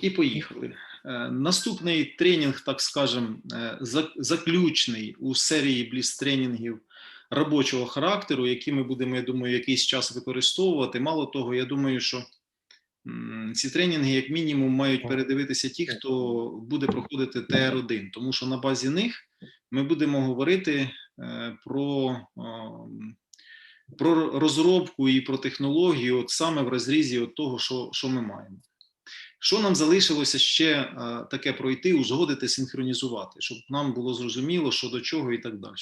І поїхали. Е, Наступний тренінг, так скажем, е, заключний у серії бліц-тренінгів робочого характеру, які ми будемо, я думаю, якийсь час використовувати. Мало того, я думаю, що ці тренінги, як мінімум, мають передивитися ті, хто буде проходити ТР1, тому що на базі них ми будемо говорити е, про, про розробку і про технологію, от саме в розрізі от того, що, що ми маємо. Що нам залишилося ще е, таке пройти, узгодити, синхронізувати, щоб нам було зрозуміло, що до чого і так далі.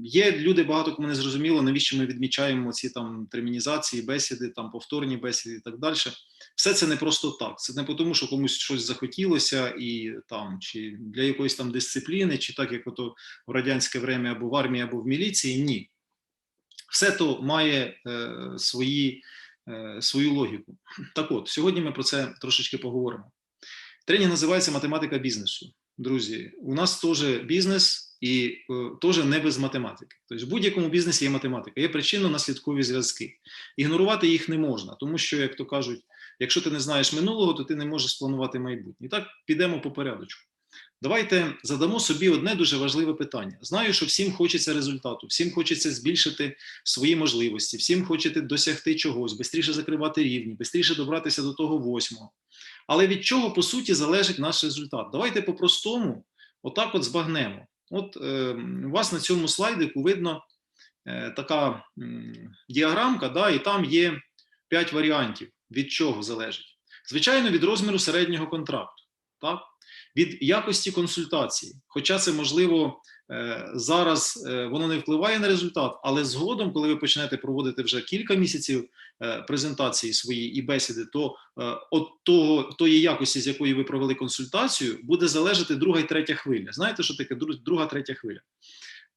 Є люди, багато кому не зрозуміло, навіщо ми відмічаємо ці там термінізації, бесіди, там повторні бесіди і так далі. Все це не просто так. Це не тому, що комусь щось захотілося, і там чи для якоїсь там дисципліни, чи так як ото в радянське время або в армії, або в міліції. Ні. Все то має е, свої, свою логіку. Так от, сьогодні ми про це трошечки поговоримо. Тренінг називається математика бізнесу. Друзі, у нас теж бізнес і е, теж не без математики. Тобто в будь-якому бізнесі є математика, є причинно-наслідкові зв'язки. Ігнорувати їх не можна, тому що, як то кажуть, якщо ти не знаєш минулого, то ти не можеш спланувати майбутнє. І так підемо по порядочку. Давайте задамо собі одне дуже важливе питання. Знаю, що всім хочеться результату, всім хочеться збільшити свої можливості, всім хочете досягти чогось, швидше закривати рівні, швидше добратися до того восьмого. Але від чого по суті залежить наш результат? Давайте по-простому, отак от збагнемо. От е, у вас на цьому слайдику видно е, така м, діаграмка, да, і там є 5 варіантів, від чого залежить. Звичайно, від розміру середнього контракту, так? Від якості консультації. Хоча це можливо е, зараз е, воно не впливає на результат, але згодом, коли ви почнете проводити вже кілька місяців е, презентації свої і бесіди, то от того тої якості, з якої ви провели консультацію, буде залежати друга і третя хвиля. Знаєте, що таке друг- друга, третя хвиля?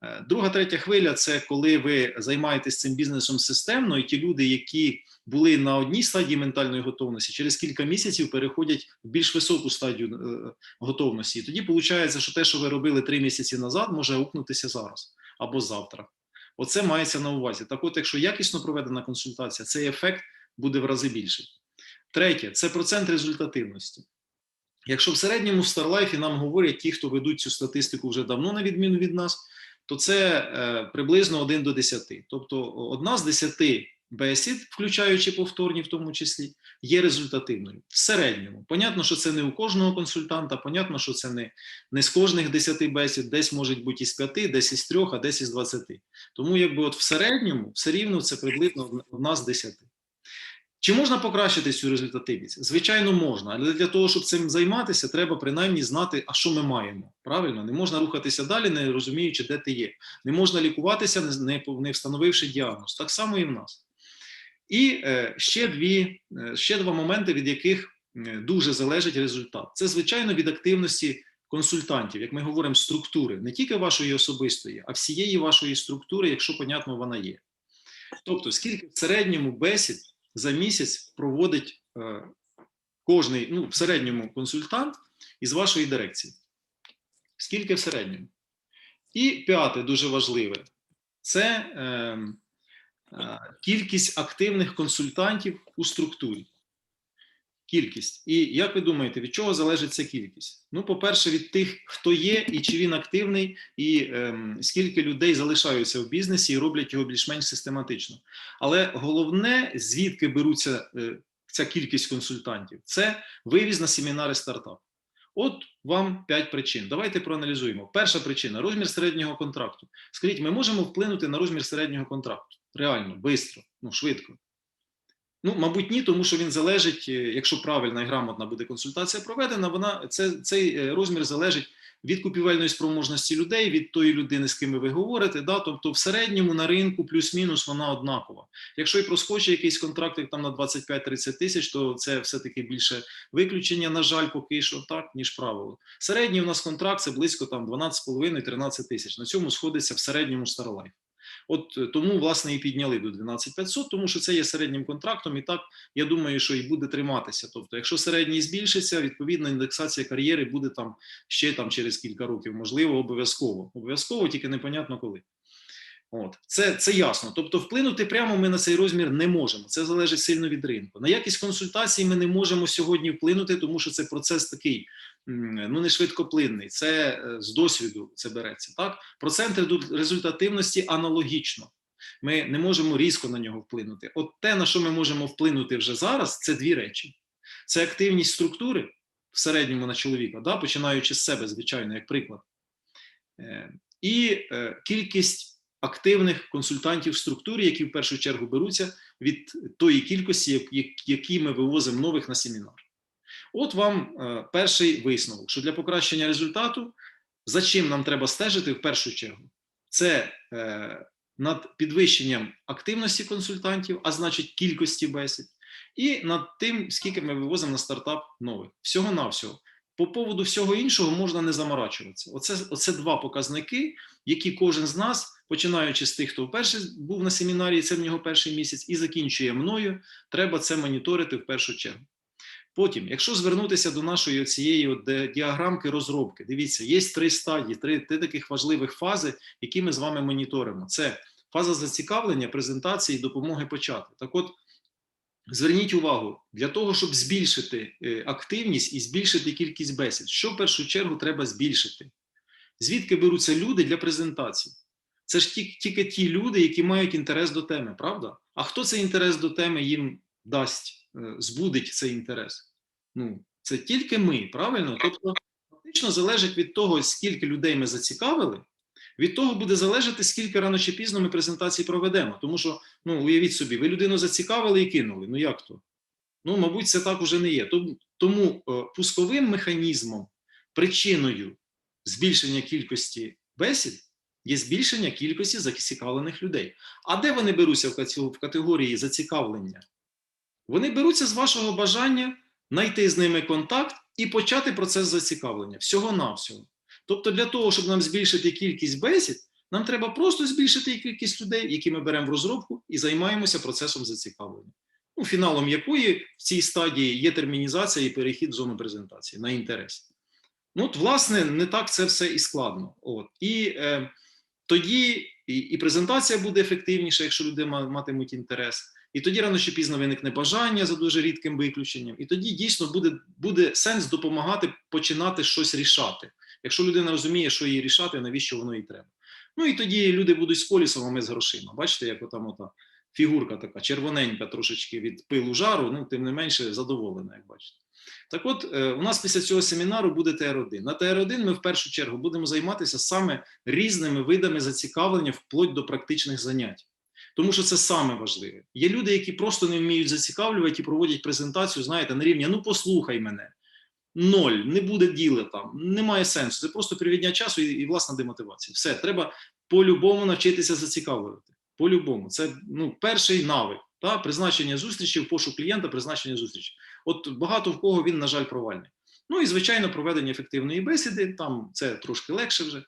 Е, Друга, третя хвиля це коли ви займаєтесь цим бізнесом системно, і ті люди, які були на одній стадії ментальної готовності, через кілька місяців переходять в більш високу стадію е, готовності. І тоді виходить, що те, що ви робили три місяці назад, може аукнутися зараз або завтра. Оце мається на увазі. Так, от, якщо якісно проведена консультація, цей ефект буде в рази більший. Третє це процент результативності. Якщо в середньому в Старлайфі нам говорять ті, хто ведуть цю статистику вже давно, на відміну від нас, то це е, приблизно 1 до 10. Тобто одна з 10 бесід, включаючи повторні в тому числі, є результативною. В середньому. Понятно, що це не у кожного консультанта, понятно, що це не, не з кожних 10 бесід, десь можуть бути із 5, десь із 3, а десь із 20. Тому якби от в середньому все рівно це приблизно одна з 10. Чи можна покращити цю результативність? Звичайно, можна, але для того, щоб цим займатися, треба принаймні знати, а що ми маємо. Правильно, не можна рухатися далі, не розуміючи, де ти є. Не можна лікуватися, не, встановивши діагноз. Так само і в нас. І е, ще, дві, е, ще два моменти, від яких е, дуже залежить результат. Це, звичайно, від активності консультантів, як ми говоримо, структури, не тільки вашої особистої, а всієї вашої структури, якщо, понятно, вона є. Тобто, скільки в середньому бесід за місяць проводить е, кожний, ну, в середньому консультант із вашої дирекції. Скільки в середньому? І п'яте, дуже важливе, це е, е, кількість активних консультантів у структурі. Кількість. І як ви думаєте, від чого залежить ця кількість? Ну, по-перше, від тих, хто є, і чи він активний, і ем, скільки людей залишаються в бізнесі і роблять його більш-менш систематично. Але головне, звідки беруться е, ця кількість консультантів, це вивіз на семінари стартап. От вам п'ять причин. Давайте проаналізуємо. Перша причина розмір середнього контракту. Скажіть, ми можемо вплинути на розмір середнього контракту? Реально, швидко, ну швидко. Ну, мабуть, ні, тому що він залежить, е, якщо правильна і грамотна буде консультація проведена, вона це цей е, розмір залежить від купівельної спроможності людей, від тої людини, з ким ви говорите. Да? Тобто, в середньому на ринку плюс-мінус вона однакова. Якщо і проскочить якийсь контракт як там на 25-30 тисяч, то це все-таки більше виключення, на жаль, поки що так, ніж правило. Середній у нас контракт це близько там 12,5-13 тисяч. На цьому сходиться в середньому Starlife. От е, тому, власне, і підняли до 12500, тому що це є середнім контрактом, і так я думаю, що і буде триматися. Тобто, якщо середній збільшиться, відповідно індексація кар'єри буде там ще там через кілька років, можливо, обов'язково. Обов'язково, тільки непонятно коли. От це, це ясно. Тобто, вплинути прямо ми на цей розмір не можемо. Це залежить сильно від ринку. На якість консультацій ми не можемо сьогодні вплинути, тому що це процес такий ну не швидкоплинний. Це е, з досвіду це береться. Так процент результативності аналогічно. Ми не можемо різко на нього вплинути. От те, на що ми можемо вплинути вже зараз, це дві речі: це активність структури в середньому на чоловіка, да, починаючи з себе, звичайно, як приклад, Е, і е, кількість активних консультантів в структурі, які в першу чергу беруться від тої кількості, як- як- які ми вивозимо нових на семінар. От вам е, перший висновок, що для покращення результату, за чим нам треба стежити в першу чергу, це е, над підвищенням активності консультантів, а значить кількості бесід, і над тим, скільки ми вивозимо на стартап нових. Всього-навсього. По поводу всього іншого можна не заморачуватися. Оце, оце два показники, які кожен з нас, починаючи з тих, хто вперше був на семінарі, це в нього перший місяць, і закінчує мною, треба це моніторити в першу чергу. Потім, якщо звернутися до нашої цієї діаграмки розробки, дивіться, є три стадії, три, три таких важливих фази, які ми з вами моніторимо. Це фаза зацікавлення, презентації, допомоги почати. Так от, зверніть увагу, для того, щоб збільшити е, активність і збільшити кількість бесід, що в першу чергу треба збільшити? Звідки беруться люди для презентації? Це ж тільки ті люди, які мають інтерес до теми, правда? А хто цей інтерес до теми їм дасть, е, збудить цей інтерес? Ну, це тільки ми, правильно? Тобто, фактично залежить від того, скільки людей ми зацікавили, від того буде залежати, скільки рано чи пізно ми презентації проведемо. Тому що, ну, уявіть собі, ви людину зацікавили і кинули. Ну як то? Ну, мабуть, це так уже не є. Тому, е, пусковим механізмом, причиною збільшення кількості бесід є збільшення кількості зацікавлених людей. А де вони беруться в категорії зацікавлення? Вони беруться з вашого бажання знайти з ними контакт і почати процес зацікавлення всього-навсього. Тобто, для того, щоб нам збільшити кількість бесід, нам треба просто збільшити кількість людей, які ми беремо в розробку і займаємося процесом зацікавлення. Ну, фіналом якої в цій стадії є термінізація і перехід в зону презентації на інтерес. Ну, от, власне, не так це все і складно. От. І е, тоді і, і презентація буде ефективніша, якщо люди матимуть інтерес. І тоді рано чи пізно виникне бажання за дуже рідким виключенням. І тоді дійсно буде, буде сенс допомагати починати щось рішати. Якщо людина розуміє, що їй рішати, навіщо воно їй треба. Ну і тоді люди будуть з полісом, а ми з грошима. Бачите, як отам ота фігурка така червоненька трошечки від пилу жару, ну тим не менше задоволена, як бачите. Так от, е, у нас після цього семінару буде ТР1. На ТР1 ми в першу чергу будемо займатися саме різними видами зацікавлення вплоть до практичних занять. Тому що це саме важливе. Є люди, які просто не вміють зацікавлювати і проводять презентацію, знаєте, на рівні ну послухай мене. Ноль, не буде діла там, немає сенсу. Це просто привідня часу і, і власна демотивація. Все, треба по-любому навчитися зацікавлювати. По-любому. Це ну, перший навик. Та? Призначення зустрічі, пошук клієнта, призначення зустрічі. От багато в кого він, на жаль, провальний. Ну і звичайно, проведення ефективної бесіди, там це трошки легше вже.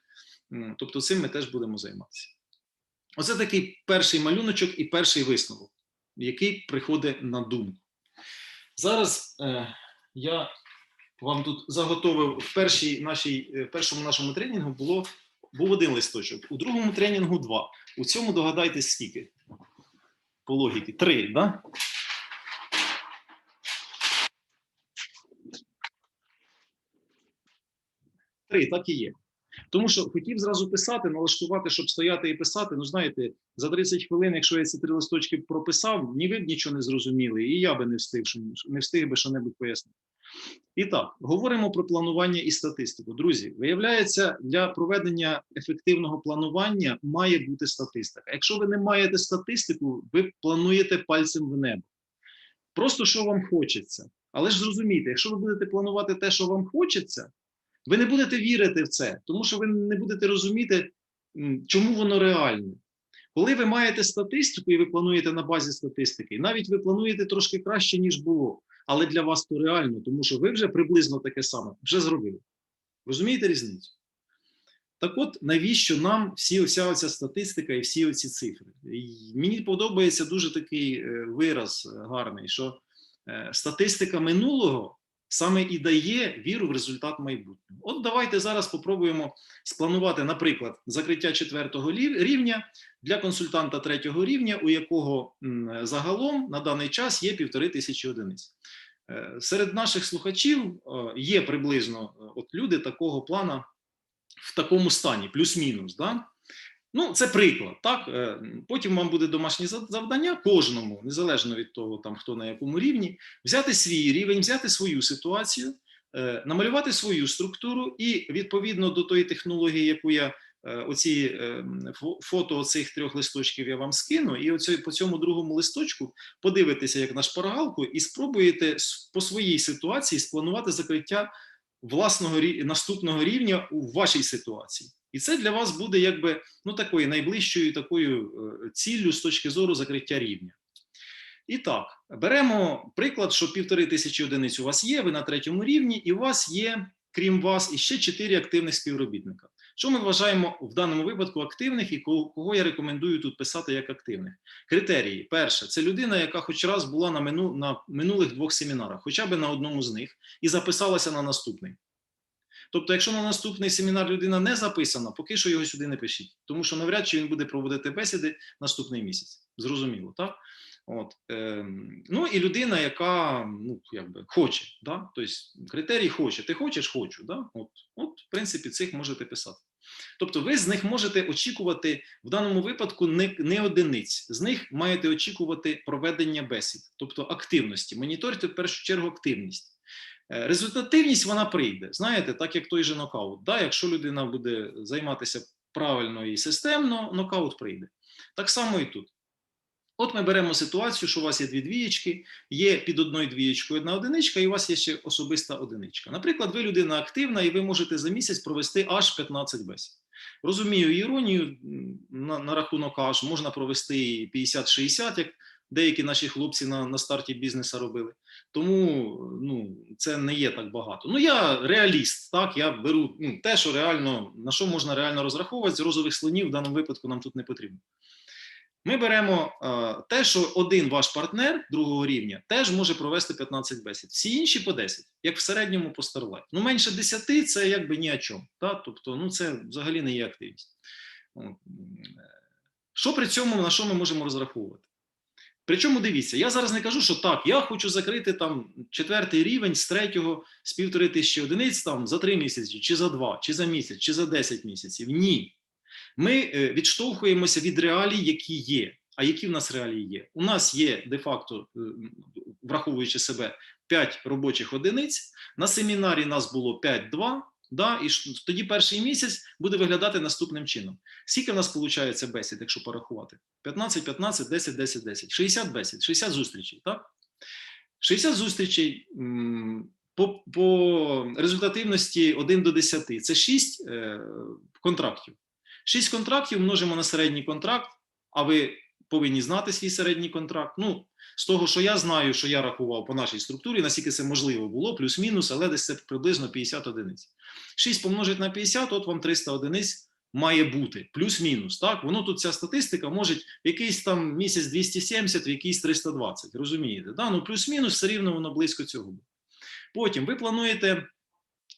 Тобто, цим ми теж будемо займатися. Оце такий перший малюночок і перший висновок, який приходить на думку. Зараз е, я вам тут заготовив в першій нашій, е, першому нашому тренінгу було, був один листочок, у другому тренінгу два. У цьому догадайтесь скільки? По логіки. Три? Да? Три, так і є. Тому що хотів зразу писати, налаштувати, щоб стояти і писати. Ну, знаєте, за 30 хвилин, якщо я ці три листочки прописав, ні ви б нічого не зрозуміли, і я би не встиг, що- не встиг би що-небудь пояснити. І так, говоримо про планування і статистику. Друзі, виявляється, для проведення ефективного планування має бути статистика. Якщо ви не маєте статистику, ви плануєте пальцем в небо. Просто що вам хочеться. Але ж зрозумійте, якщо ви будете планувати те, що вам хочеться, ви не будете вірити в це, тому що ви не будете розуміти, чому воно реальне. Коли ви маєте статистику і ви плануєте на базі статистики, навіть ви плануєте трошки краще, ніж було, але для вас то реально, тому що ви вже приблизно таке саме вже зробили. Розумієте різницю? Так от, навіщо нам всі вся оця статистика і всі оці цифри? І Мені подобається дуже такий е, вираз гарний, що е, статистика минулого саме і дає віру в результат майбутнього. От давайте зараз попробуємо спланувати, наприклад, закриття четвертого рівня для консультанта третього рівня, у якого загалом на даний час є півтори тисячі одиниць. Е, Серед наших слухачів е, є приблизно е, от люди такого плана в такому стані, плюс-мінус. Да? Ну, це приклад. Так? Е, Потім вам буде домашнє завдання кожному, незалежно від того, там, хто на якому рівні, взяти свій рівень, взяти свою ситуацію, е, намалювати свою структуру і відповідно до тої технології, яку я е, оці фото цих трьох листочків я вам скину, і оцю, по цьому другому листочку подивитеся як на шпаргалку і спробуєте по своїй ситуації спланувати закриття власного наступного рівня у вашій ситуації. І це для вас буде якби ну такою найближчою такою е, ціллю з точки зору закриття рівня. І так, беремо приклад, що півтори тисячі одиниць у вас є, ви на третьому рівні, і у вас є, крім вас, іще чотири активних співробітника. Що ми вважаємо в даному випадку активних і кого я рекомендую тут писати як активних? Критерії: перше, це людина, яка хоч раз була на, мину, на минулих двох семінарах, хоча б на одному з них, і записалася на наступний. Тобто, якщо на наступний семінар людина не записана, поки що його сюди не пишіть, тому що навряд чи він буде проводити бесіди наступний місяць. Зрозуміло, так? От, е, ну і людина, яка ну, якби хоче, да? тобто критерій хоче. Ти хочеш, хочу. Да? От, от, в принципі, цих можете писати. Тобто, ви з них можете очікувати в даному випадку не, не одиниць, з них маєте очікувати проведення бесід, тобто активності. Моніторте в першу чергу активність. Е, Результативність вона прийде. Знаєте, так як той же нокаут. Да? Якщо людина буде займатися правильно і системно, нокаут прийде. Так само і тут. От ми беремо ситуацію, що у вас є дві двієчки, є під одною двієчкою одна одиничка, і у вас є ще особиста одиничка. Наприклад, ви людина активна, і ви можете за місяць провести аж 15 бесід. Розумію іронію на, на рахунок аж можна провести і 50-60, як деякі наші хлопці на, на старті бізнесу робили. Тому ну, це не є так багато. Ну, я реаліст, так, я беру ну, те, що реально, на що можна реально розраховувати, з розових слонів в даному випадку нам тут не потрібно. Ми беремо е, те, що один ваш партнер другого рівня теж може провести 15 бесід, всі інші по 10, як в середньому по Starlight. Ну, менше 10 це якби ні о чому. Так? Тобто, ну, це взагалі не є активність. Що при цьому на що ми можемо розраховувати? Причому дивіться, я зараз не кажу, що так, я хочу закрити там четвертий рівень з третього з півтори тисячі одиниць там за три місяці, чи за два, чи за місяць, чи за 10 місяців. Ні. Ми е, відштовхуємося від реалій, які є. А які в нас реалії є? У нас є де-факто, е, враховуючи себе, 5 робочих одиниць. На семінарі нас було 5-2, да, і тоді перший місяць буде виглядати наступним чином. Скільки в нас виходить бесід, якщо порахувати? 15, 15, 10, 10, 10. 60 бесід, 60 зустрічей, так? 60 зустрічей по, по результативності 1 до 10 – це 6 е, контрактів. 6 контрактів множимо на середній контракт, а ви повинні знати свій середній контракт. Ну, з того, що я знаю, що я рахував по нашій структурі, наскільки це можливо було, плюс-мінус, але десь це приблизно 50 одиниць. 6 помножить на 50, от вам 300 одиниць має бути, плюс-мінус. Так, воно тут ця статистика може в якийсь там місяць 270, в якийсь 320. Розумієте? Да? Ну, плюс-мінус, все рівно воно близько цього. Потім ви плануєте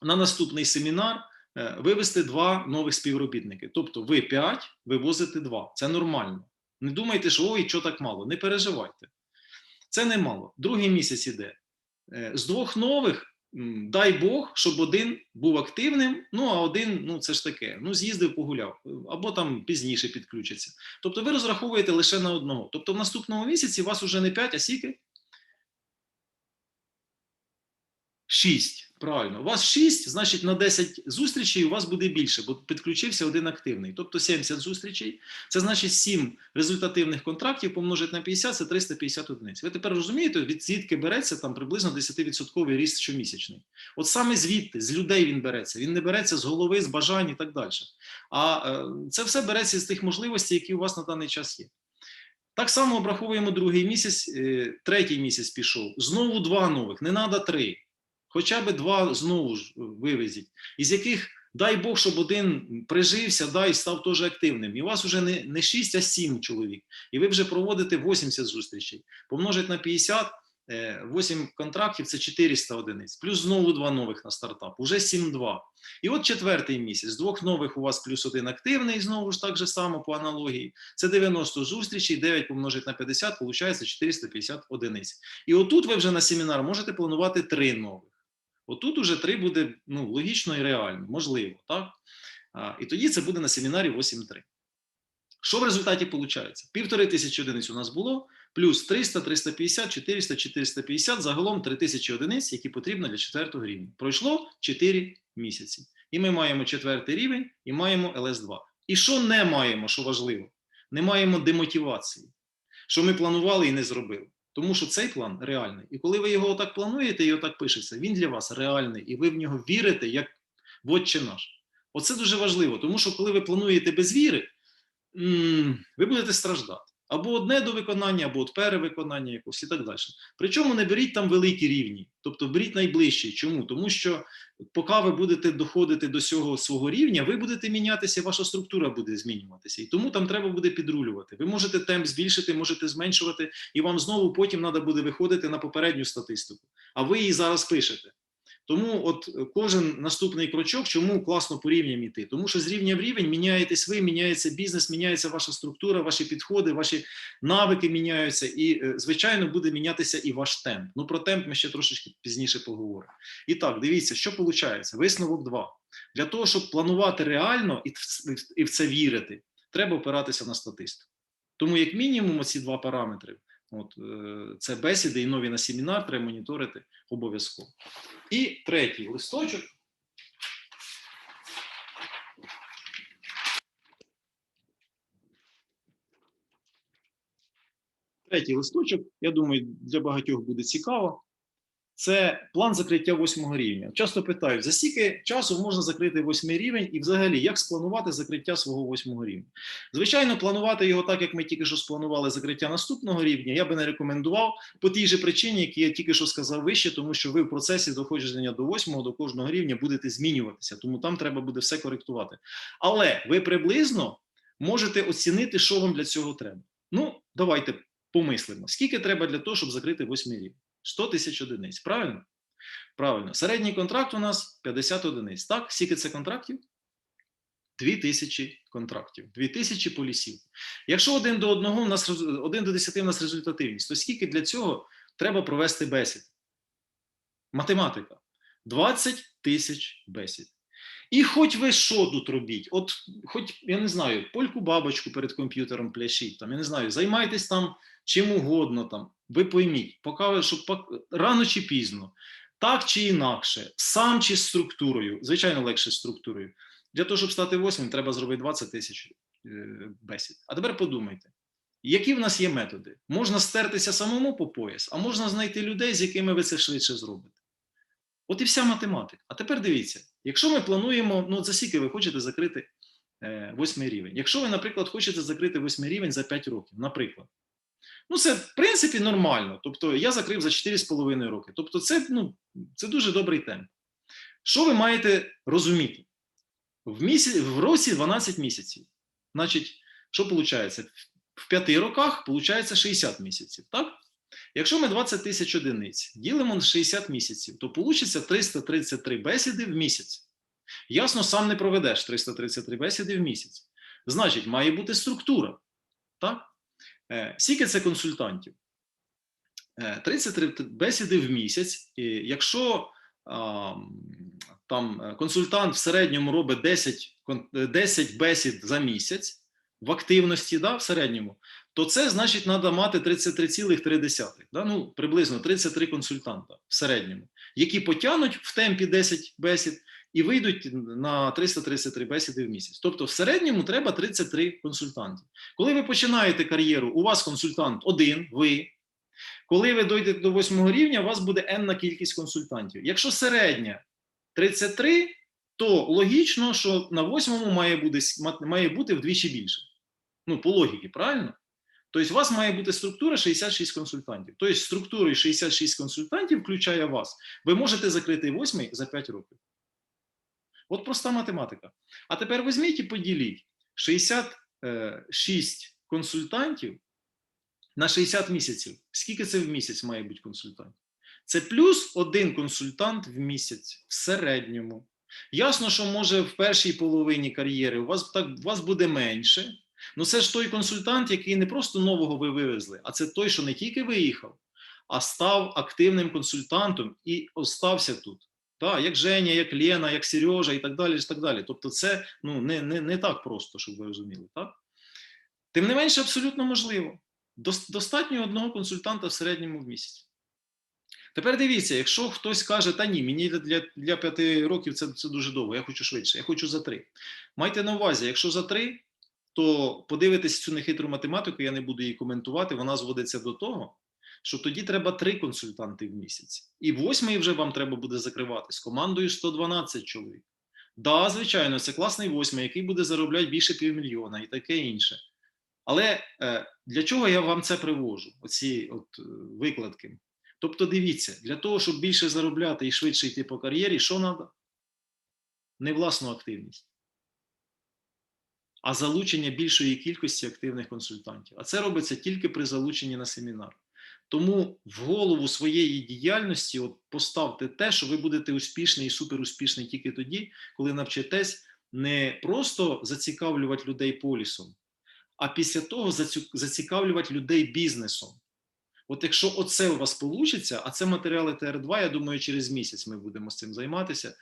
на наступний семінар е, вивести два нових співробітники. Тобто ви 5, вивозите 2. Це нормально. Не думайте, що ой, що так мало. Не переживайте. Це не мало. Другий місяць іде. Е, З двох нових, дай Бог, щоб один був активним, ну а один, ну це ж таке, ну з'їздив, погуляв, або там пізніше підключиться. Тобто ви розраховуєте лише на одного. Тобто в наступному місяці у вас уже не 5, а скільки? 6. Правильно, у вас 6, значить на 10 зустрічей у вас буде більше, бо підключився один активний. Тобто 70 зустрічей, це значить 7 результативних контрактів помножити на 50, це 350 одиниць. Ви тепер розумієте, від звідки береться там приблизно 10% ріст щомісячний. От саме звідти, з людей він береться. Він не береться з голови, з бажань і так далі. А е, це все береться з тих можливостей, які у вас на даний час є. Так само обраховуємо другий місяць, е, третій місяць пішов. Знову два нових, не треба три. Хоча б два знову ж вивезіть, із яких дай Бог, щоб один прижився, да, і став теж активним. І у вас вже не, не 6, а 7 чоловік. І ви вже проводите 80 зустрічей. Помножить на 50, 8 контрактів це 400 одиниць, плюс знову два нових на стартап, уже 7-2. І от четвертий місяць, двох нових у вас плюс один активний, знову ж так же само по аналогії. Це 90 зустрічей, 9 помножить на 50, виходить 450 одиниць. І отут ви вже на семінар можете планувати три нових. Отут уже три буде ну, логічно і реально, можливо, так? А, і тоді це буде на семінарі 8.3. Що в результаті виходить? Півтори тисячі одиниць у нас було, плюс 300, 350, 400, 450, загалом 3000 одиниць, які потрібно для четвертого рівня. Пройшло 4 місяці. І ми маємо четвертий рівень і маємо ЛС2. І що не маємо, що важливо? Не маємо демотивації, що ми планували і не зробили. Тому що цей план реальний. І коли ви його отак плануєте і отак пишеться, він для вас реальний, і ви в нього вірите, як в Отче наш. Оце дуже важливо, тому що коли ви плануєте без віри, ви будете страждати. Або одне до виконання, або от перевиконання якось і так далі. Причому не беріть там великі рівні, тобто беріть найближчі. Чому? Тому що поки ви будете доходити до цього свого рівня, ви будете мінятися, ваша структура буде змінюватися. І тому там треба буде підрулювати. Ви можете темп збільшити, можете зменшувати, і вам знову потім треба буде виходити на попередню статистику. А ви її зараз пишете. Тому от кожен наступний крочок, чому класно по рівням іти? Тому що з рівня в рівень міняєтесь ви, міняється бізнес, міняється ваша структура, ваші підходи, ваші навики міняються, і, е, звичайно, буде мінятися і ваш темп. Ну про темп ми ще трошечки пізніше поговоримо. І так, дивіться, що виходить. Висновок 2. Для того, щоб планувати реально і в- це вірити, треба опиратися на статистику. Тому, як мінімум, ці два параметри. От е, це бесіди і нові на семінар треба моніторити обов'язково. І третій листочок. Третій листочок, я думаю, для багатьох буде цікаво. Це план закриття восьмого рівня. Часто питають, за скільки часу можна закрити восьмий рівень, і взагалі як спланувати закриття свого восьмого рівня? Звичайно, планувати його так, як ми тільки що спланували закриття наступного рівня, я би не рекомендував по тій же причині, які я тільки що сказав вище, тому що ви в процесі доходження до восьмого, до кожного рівня будете змінюватися, тому там треба буде все коректувати. Але ви приблизно можете оцінити, що вам для цього треба. Ну, давайте помислимо, скільки треба для того, щоб закрити восьмий рівень. 100 тисяч одиниць. Правильно? Правильно. Середній контракт у нас 50 одиниць. Так, скільки це контрактів? 2000 контрактів, 2000 полісів. Якщо один до одного у нас один до 10 у нас результативність, то скільки для цього треба провести бесід? Математика. 20 тисяч бесід. І хоч ви що тут робіть, от хоч я не знаю, польку бабочку перед комп'ютером пляшіть, там я не знаю, займайтесь там чим угодно там. Ви пойміть, поки щоб рано чи пізно, так чи інакше, сам чи з структурою, звичайно, легше з структурою. Для того, щоб стати восьмим, треба зробити 20 тисяч е, бесід. А тепер подумайте, які в нас є методи? Можна стертися самому по пояс, а можна знайти людей, з якими ви це швидше зробите. От і вся математика. А тепер дивіться, якщо ми плануємо, ну за скільки ви хочете закрити е, восьмий рівень. Якщо ви, наприклад, хочете закрити восьмий рівень за 5 років, наприклад. Ну, це в принципі нормально. Тобто я закрив за 4,5 роки. Тобто, це, ну, це дуже добрий темп. Що ви маєте розуміти? В, місяць, в році 12 місяців. Значить, що виходить? В 5 роках виходить 60 місяців. Так? Якщо ми 20 тисяч одиниць ділимо на 60 місяців, то вийде 333 бесіди в місяць. Ясно, сам не проведеш 333 бесіди в місяць. Значить, має бути структура. Так? Е, Скільки це консультантів? Е, 33 бесіди в місяць. І якщо там е, консультант в середньому робить 10, кон- е, 10 бесід за місяць в активності, да, в середньому, то це значить треба мати 33,3, да, ну, приблизно 33 консультанта в середньому, які потягнуть в темпі 10 бесід і вийдуть на 333 бесіди в місяць. Тобто в середньому треба 33 консультанти. Коли ви починаєте кар'єру, у вас консультант один, ви. Коли ви дойдете до восьмого рівня, у вас буде енна кількість консультантів. Якщо середня 33, то логічно, що на восьмому має бути, має бути вдвічі більше. Ну, по логіки, правильно? Тобто, у вас має бути структура 66 консультантів. Тобто, структурою 66 консультантів включає вас. Ви можете закрити восьмий за 5 років. От проста математика. А тепер візьміть і поділіть 66 консультантів на 60 місяців. Скільки це в місяць має бути консультантів? Це плюс один консультант в місяць в середньому. Ясно, що може в першій половині кар'єри у вас так у вас буде менше. Ну це ж той консультант, який не просто нового ви вивезли, а це той, що не тільки виїхав, а став активним консультантом і остався тут. Так, як Женя, як Лена, як Сережа і так далі. І так далі. Тобто, це ну, не, не, не так просто, щоб ви розуміли. Так? Тим не менше, абсолютно можливо. Достатньо одного консультанта в середньому в місяць. Тепер дивіться, якщо хтось каже, та ні, мені для, для п'яти років це, це дуже довго, я хочу швидше, я хочу за три. Майте на увазі, якщо за три, то подивитись цю нехитру математику, я не буду її коментувати, вона зводиться до того, що тоді треба три консультанти в місяць. І восьмий вже вам треба буде закривати з командою 112 чоловік. Да, звичайно, це класний восьмий, який буде заробляти більше півмільйона і таке інше. Але е, для чого я вам це привожу? Оці от е, викладки. Тобто, дивіться, для того, щоб більше заробляти і швидше йти по кар'єрі, що треба? Не власну активність, а залучення більшої кількості активних консультантів. А це робиться тільки при залученні на семінар. Тому в голову своєї діяльності от поставте те, що ви будете успішний і суперуспішний тільки тоді, коли навчитесь не просто зацікавлювати людей полісом, а після того зацікавлювати людей бізнесом. От якщо оце у вас вийде, а це матеріали ТР2, я думаю, через місяць ми будемо з цим займатися.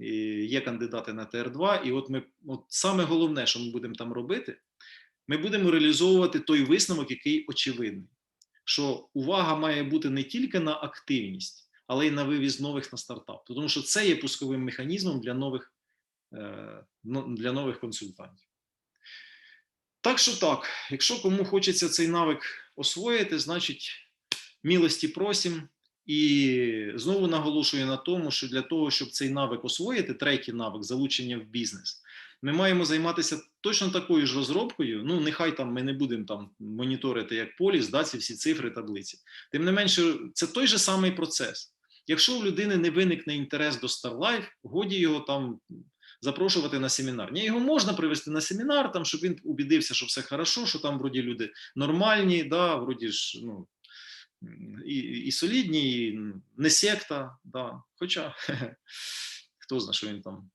І є кандидати на ТР2, і от ми, от саме головне, що ми будемо там робити, ми будемо реалізовувати той висновок, який очевидний, що увага має бути не тільки на активність, але й на вивіз нових на стартап. Тому що це є пусковим механізмом для нових, е, ну, для нових консультантів. Так що так, якщо кому хочеться цей навик освоїти, значить милості просім. І знову наголошую на тому, що для того, щоб цей навик освоїти, третій навик залучення в бізнес, ми маємо займатися точно такою ж розробкою. Ну, нехай там ми не будемо там моніторити як поліс, да, всі цифри, таблиці. Тим не менше, це той же самий процес. Якщо у людини не виникне інтерес до StarLife, годі його там запрошувати на семінар. Ні, його можна привести на семінар, там, щоб він убідився, що все хорошо, що там вроді люди нормальні, да, вроді ж, ну, і, і солідні, і не секта, да. хоча хто знає, що він там,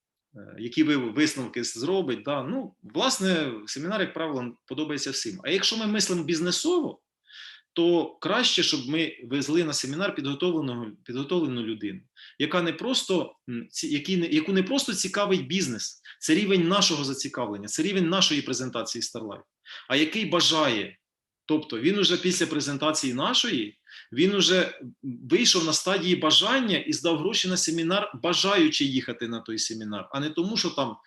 які ви висновки зробить. Да. Ну, власне, семінар, як правило, подобається всім. А якщо ми мислимо бізнесово, то краще, щоб ми везли на семінар підготовленого, підготовлену людину, яка не просто, який яку не просто цікавить бізнес, це рівень нашого зацікавлення, це рівень нашої презентації Starlight, а який бажає. Тобто він уже після презентації нашої, він уже вийшов на стадії бажання і здав гроші на семінар, бажаючи їхати на той семінар, а не тому, що там,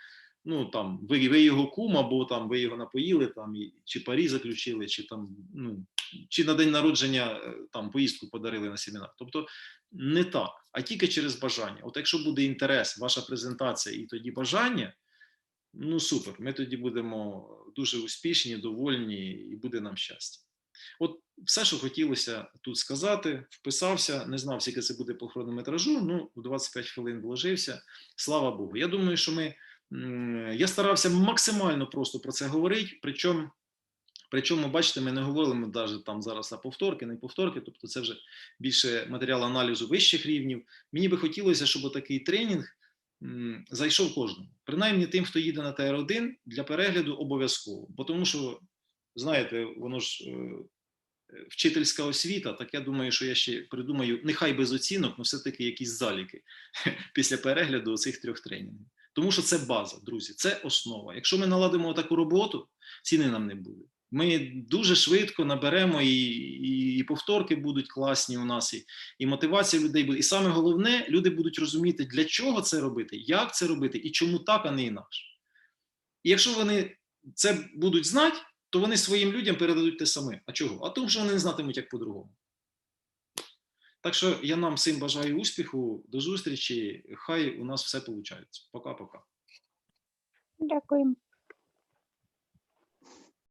ну там ви, ви його кум, або там ви його напоїли, там чи парі заключили, чи там ну чи на день народження е, там поїздку подарили на семінар. Тобто не так, а тільки через бажання. От якщо буде інтерес, ваша презентація і тоді бажання. Ну супер, ми тоді будемо дуже успішні, довольні, і буде нам щастя. От все, що хотілося тут сказати, вписався, не знав, скільки це буде по хронометражу. Ну, в 25 хвилин вложився. Слава Богу. Я думаю, що ми я старався максимально просто про це говорити. Причому, причому, бачите, ми не говорили ми навіть там зараз на повторки, не повторки, тобто це вже більше матеріал аналізу вищих рівнів. Мені би хотілося, щоб такий тренінг зайшов кожному, принаймні тим, хто їде на ТР1 для перегляду обов'язково. Бо тому що, знаєте, воно ж е, е, вчительська освіта, так я думаю, що я ще придумаю, нехай без оцінок, але все-таки якісь заліки після перегляду цих трьох тренінгів. Тому що це база, друзі, це основа. Якщо ми наладимо таку роботу, ціни нам не буде. Ми дуже швидко наберемо і, і, і повторки будуть класні у нас, і, і мотивація людей буде. І саме головне, люди будуть розуміти, для чого це робити, як це робити і чому так, а не інакше. І якщо вони це будуть знати, то вони своїм людям передадуть те саме. А чого? А тому, що вони не знатимуть, як по-другому. Так що я нам всім бажаю успіху, до зустрічі. Хай у нас все виходить. Пока-пока. Дякую.